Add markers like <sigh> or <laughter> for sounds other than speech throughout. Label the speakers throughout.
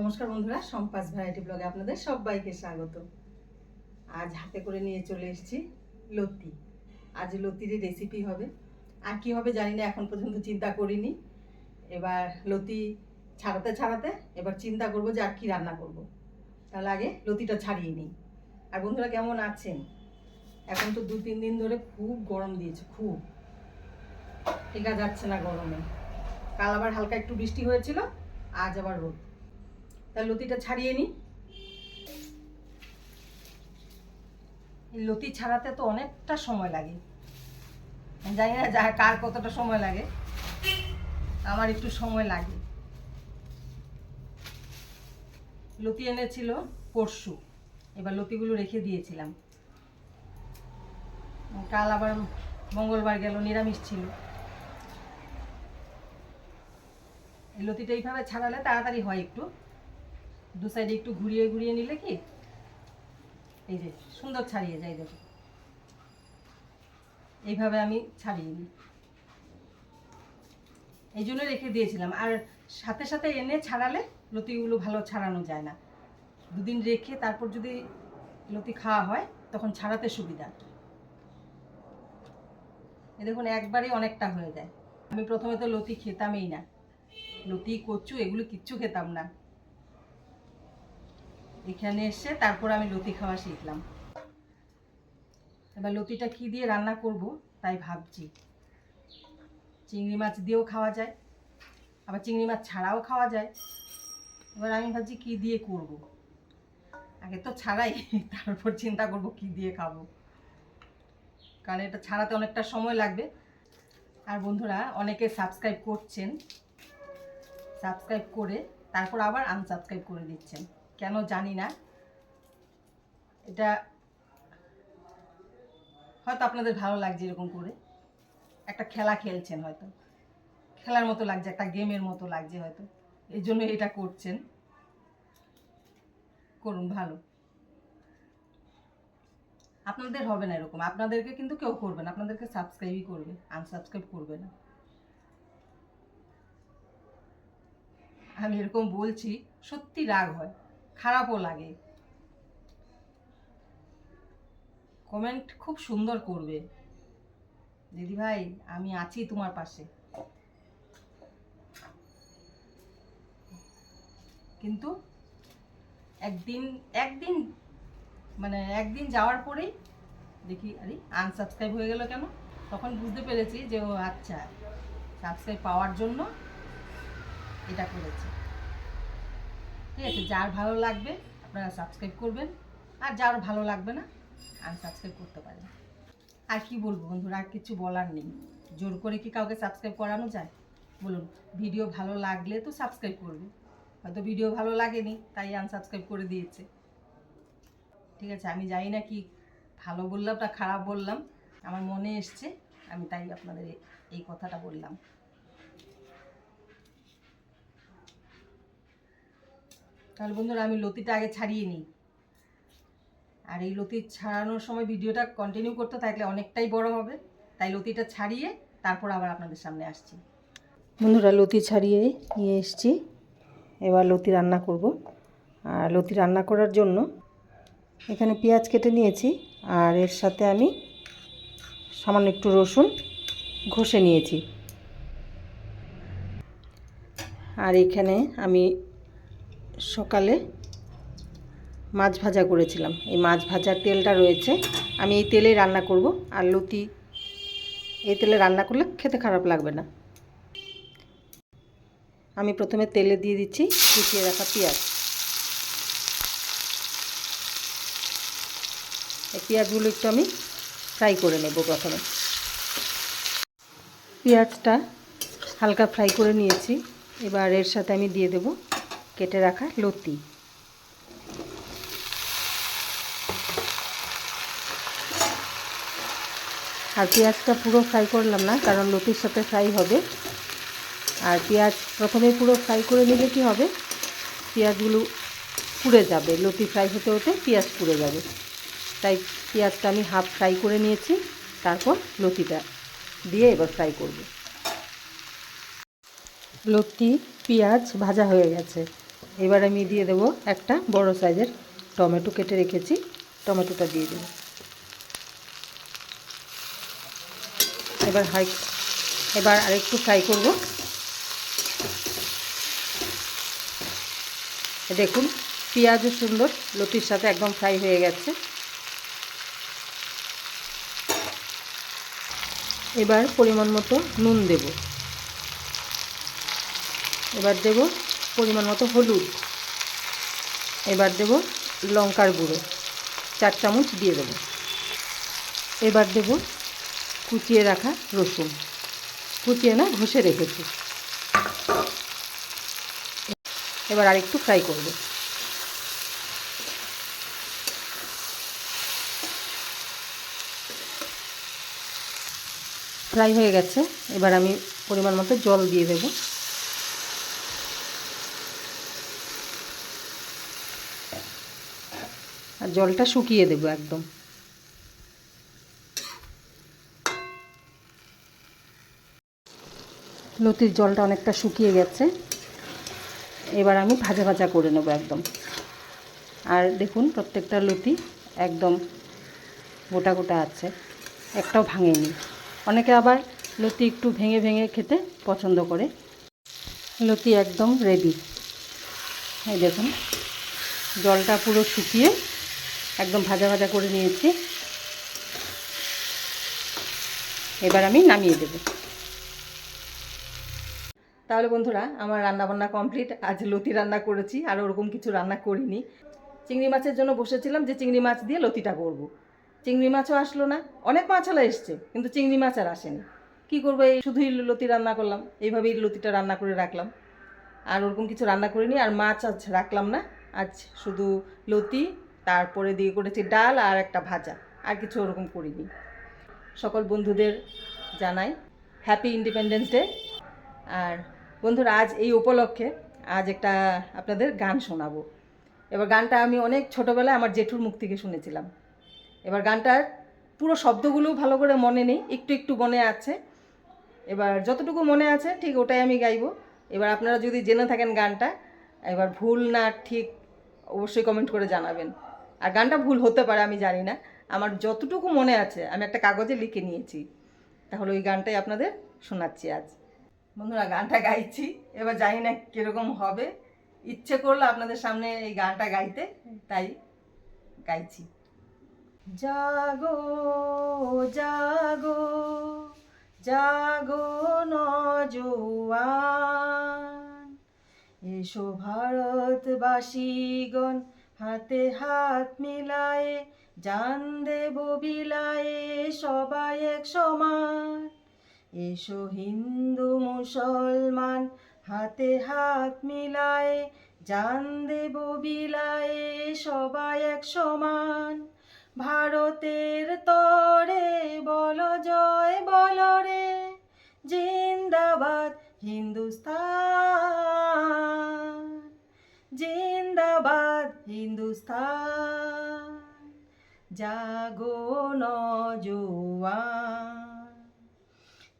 Speaker 1: নমস্কার বন্ধুরা, সম্পাস ভ্যারাইটি ব্লগে আপনাদের সবাইকে স্বাগত। আজ হাতে করে নিয়ে চলে এসেছি লতি। আজ লতিরই রেসিপি হবে। আর কি হবে জানি না, এখন পর্যন্ত চিন্তা করিনি। এবার লতি ছাড়াতে ছাড়াতে এবার চিন্তা করব যে আর কি রান্না করব। তাহলে আগে লতিটা ছাড়িয়ে নিই। আর বন্ধুরা কেমন আছেন? এখন তো দু তিন দিন ধরে খুব গরম দিয়েছে, খুব। টেকা যাচ্ছে না গরমে। কাল আবার হালকা একটু বৃষ্টি হয়েছিল, আজ আবার রোদ। তার লতিটা ছাড়িয়ে নিই লতি ছাড়াতে তো অনেকটা সময় লাগে। জানি না যা, কার কতটা সময় লাগে। আমার একটু সময় লাগে। লতি এনেছিল পরশু। এবার লতিগুলো রেখে দিয়েছিলাম। কাল আবার মঙ্গলবার গেল, নিরামিষ ছিল। লতিটা এইভাবে ছাড়ালে তাড়াতাড়ি হয় একটু। দু সাইডে একটু ঘুরিয়ে ঘুরিয়ে নিলে কি? এই যে, সুন্দর ছাড়িয়ে যায় দেখো। এইভাবে আমি ছাড়িয়ে নিই। এই জন্য রেখে দিয়েছিলাম। আর সাথে সাথে এনে ছাড়ালে লতিগুলো ভালো ছাড়ানো যায় না। দুদিন রেখে তারপর যদি লতি খাওয়া হয়, তখন ছাড়াতে সুবিধা। এ দেখুন একবারে অনেকটা হয়ে যায়। আমি প্রথমে তো লতি খেতামই না। লতি, কচু, এগুলো কিচ্ছু খেতাম না। এখানে এসে তারপর আমি লতি খাওয়া শিখলাম। এবার লতিটা কি দিয়ে রান্না করব তাই ভাবছি। চিংড়ি মাছ দিয়েও খাওয়া যায়, আবার চিংড়ি মাছ ছাড়াও খাওয়া যায়। এবার আমি ভাবছি কি দিয়ে করব? আগে তো ছাড়াই, <laughs> তারপর চিন্তা করব কি দিয়ে খাব। কারণ এটা ছাড়াতে অনেকটা সময় লাগবে। আর বন্ধুরা, অনেকে সাবস্ক্রাইব করছেন। সাবস্ক্রাইব করে তারপর আবার আনসাবস্ক্রাইব করে দিচ্ছেন। কেন জানি না। এটা হয়তো আপনাদের ভালো লাগছে এরকম করে। একটা খেলা খেলছেন হয়তো। খেলার মতো লাগছে, একটা গেমের মতো লাগছে হয়তো। এই জন্য এটা করছেন। করুন, ভালো। আপনাদের হবে না এরকম। আপনাদেরকে কিন্তু কেউ করবে না। আপনাদেরকে সাবস্ক্রাইবই করবে আনসাবস্ক্রাইব করবে না। আমি এরকম বলছি, সত্যি রাগ হয়। খারাপও লাগে। কমেন্ট খুব সুন্দর করবে। দিদি ভাই, আমি আছি তোমার পাশে। কিন্তু একদিন একদিন মানে একদিন যাওয়ার পরেই দেখি, আরে আনসাবস্ক্রাইব হয়ে গেল কেন? তখন বুঝতে পেরেছি যে ও আচ্ছা সাবস্ক্রাইব পাওয়ার জন্য এটা করেছে। ঠিক আছে, যার ভালো লাগবে আপনারা সাবস্ক্রাইব করবেন, আর যার ভালো লাগবে না আনসাবস্ক্রাইব করতে পারেন আর কি বলব বন্ধুরা, আর কিছু বলার নেই। জোর করে কি কাউকে সাবস্ক্রাইব করানো যায়? বলুন ভিডিও ভালো লাগলে তো সাবস্ক্রাইব করবে। হয়তো ভিডিও ভালো লাগেনি, তাই আনসাবস্ক্রাইব করে দিয়েছে। ঠিক আছে, আমি জানি না কি ভালো বললাম না খারাপ বললাম। আমার মনে এসছে, আমি তাই আপনাদের এই কথাটা বললাম। তাহলে বন্ধুরা আমি লতিটা আগে ছাড়িয়ে নিই। আর এই লতি ছাড়ানোর সময় ভিডিওটা কন্টিনিউ করতে থাকলে অনেকটাই বড় হবে। তাই লতিটা ছাড়িয়ে তারপর আবার আপনাদের সামনে আসছি। বন্ধুরা লতি ছাড়িয়ে নিয়ে এসছি। এবার লতি রান্না করব। আর লতি রান্না করার জন্য এখানে পেঁয়াজ কেটে নিয়েছি। আর এর সাথে আমি সামান্য একটু রসুন ঘষে নিয়েছি। আর এখানে আমি সকালে মাছ ভাজা করেছিলাম। এই মাছ ভাজার তেলটা রয়েছে। আমি এই তেলে রান্না করব। আর লতি এই তেলে রান্না করলে খেতে খারাপ লাগবে না। আমি প্রথমে তেলে দিয়ে দিচ্ছি কুচিয়ে রাখা পেঁয়াজ। পেঁয়াজগুলো একটু আমি ফ্রাই করে নেব প্রথমে। পেঁয়াজটা হালকা ফ্রাই করে নিয়েছি। এবার এর সাথে আমি দিয়ে দেব কেটে রাখা লতি। আর পেঁয়াজটা পুরো ফ্রাই করলাম না, কারণ লতির সাথে ফ্রাই হবে। আর পেঁয়াজ প্রথমে পুরো ফ্রাই করে নিলে কি হবে? পেঁয়াজগুলো পুড়ে যাবে। লতি ফ্রাই হতে হতে পেঁয়াজ পুড়ে যাবে। তাই পেঁয়াজটা আমি হাফ ফ্রাই করে নিয়েছি, তারপর লতিটা দিয়ে এবার ফ্রাই করব। লতি, পেঁয়াজ ভাজা হয়ে গেছে। এবার আমি দিয়ে দেবো একটা বড় সাইজের টমেটো কেটে রেখেছি, টমেটোটা দিয়ে দেবো। এবার হাই, এবার আরেকটু ফ্রাই করব। দেখুন পেঁয়াজও সুন্দর লতির সাথে একদম ফ্রাই হয়ে গেছে। এবার পরিমাণ মতো নুন দেব। এবার দেব পরিমাণ মতো হলুদ। এবার দেব লঙ্কার গুঁড়ো। চার চামচ দিয়ে দেব। এবার দেব কুচিয়ে রাখা রসুন। কুচিয়ে না, ঘষে রেখেছি। এবার আরেকটু ফ্রাই করব। ফ্রাই হয়ে গেছে। এবার আমি পরিমাণ মতো জল দিয়ে দেব। জলটা শুকিয়ে দেবো একদম। লতির জলটা অনেকটা শুকিয়ে গেছে। এবার আমি ভাজা ভাজা করে নেব একদম। আর দেখুন, প্রত্যেকটা লতি একদম গোটা গোটা আছে, একটাও ভাঙেনি। অনেকে আবার লতি একটু ভেঙে ভেঙে খেতে পছন্দ করে। লতি একদম রেডি এই দেখুন, জলটা পুরো শুকিয়ে একদম ভাজা ভাজা করে নিয়েছি। এবার আমি নামিয়ে দেবো। তাহলে বন্ধুরা, আমার রান্না বান্না কমপ্লিট। আজ লতি রান্না করেছি, আর ওরকম কিছু রান্না করিনি। চিংড়ি মাছের জন্য বসেছিলাম যে চিংড়ি মাছ দিয়ে লতিটা করব। চিংড়ি মাছও আসলো না, অনেক মাছালা এসছে, কিন্তু চিংড়ি মাছ আর আসেনি। কী করব, এই শুধুই লতি রান্না করলাম, এইভাবেই লতিটা রান্না করে রাখলাম। আর ওরকম কিছু রান্না করিনি, আর মাছ আজ রাখলাম না, আজ শুধু লতি তারপরে দিয়ে করেছি ডাল আর একটা ভাজা, আর কিছু ওরকম করিনি। সকল বন্ধুদের জানাই হ্যাপি ইন্ডিপেন্ডেন্স ডে আর বন্ধুরা, আজ এই উপলক্ষে আজ একটা আপনাদের গান শোনাবো। এবার গানটা আমি অনেক ছোটোবেলায় আমার জেঠুর মুখ থেকে শুনেছিলাম। এবার গানটার পুরো শব্দগুলো ভালো করে মনে নেই, একটু একটু মনে আছে। এবার যতটুকু মনে আছে, ঠিক ওটাই আমি গাইবো। এবার আপনারা যদি জেনে থাকেন গানটা, এবার ভুল না ঠিক অবশ্যই কমেন্ট করে জানাবেন। আর গানটা ভুল হতে পারে, আমি জানি না। আমার যতটুকু মনে আছে, আমি একটা কাগজে লিখে নিয়েছি। তাহলে ওই গানটাই আপনাদের শোনাচ্ছি আজ। বন্ধুরা, গানটা গাইছি। এবার জানি না কীরকম হবে। ইচ্ছে করল আপনাদের সামনে এই গানটা গাইতে, তাই গাইছি। জাগো জাগো জাগো নজওয়ান। এসো ভারতবাসীগণ হাতে হাত মিলায়ে, জান দেব বিলায়ে, সবাই এক সমান। এসো হিন্দু মুসলমান, হাতে হাত মিলায়ে, জান দেব বিলায়ে, সবাই এক সমান। ভারতের তরে বল জয়, বল রে। জিন্দাবাদ, হিন্দুস্তান। হিন্দুস্তান, জাগো নজওয়ান।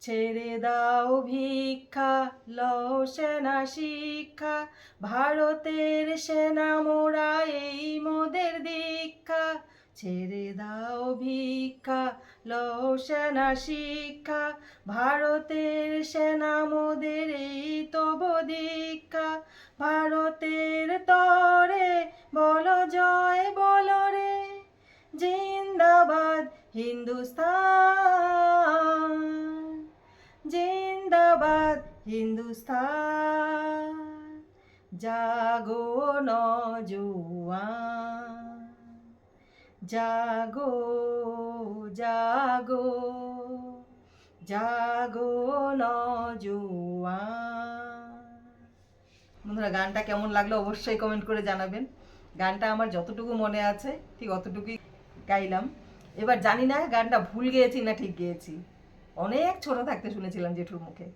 Speaker 1: ছেড়ে দাও ভিক্ষা, লও সেনা শিক্ষা, ভারতের সেনা মোরা এই মোদের দীক্ষা। ছেড়ে দাও ভিক্ষা, লও সেনা শিক্ষা, ভারতের সেনা মোদের এই তব দীক্ষা। ভারতের তরে বল জয়, বল রে, জিন্দাবাদ হিন্দুস্তান। জিন্দাবাদ হিন্দুস্তান, জাগো নজওয়ান। জাগো জাগো জাগো নজওয়ান। বন্ধুরা, গানটা কেমন লাগল অবশ্যই কমেন্ট করে জানাবেন। গানটা আমার যতটুকু মনে আছে, ঠিক অতটুকুই গাইলাম। এবার জানি না গানটা ভুল গেয়েছি না ঠিক গেয়েছি। অনেক ছোট থাকতে শুনেছিলাম জেঠুর মুখে।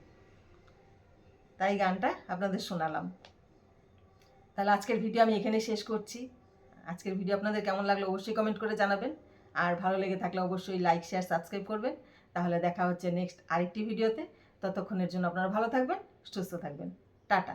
Speaker 1: তাই গানটা আপনাদের শোনালাম। তাহলে আজকের ভিডিও আমি এখানে শেষ করছি। আজকের ভিডিও আপনাদের কেমন লাগল অবশ্যই কমেন্ট করে জানাবেন। আর ভালো লেগে থাকলে অবশ্যই লাইক শেয়ার সাবস্ক্রাইব করবেন। তাহলে দেখা হচ্ছে নেক্সট আরেকটি ভিডিওতে। ততক্ষণের জন্য আপনারা ভালো থাকবেন, সুস্থ থাকবেন। টাটা।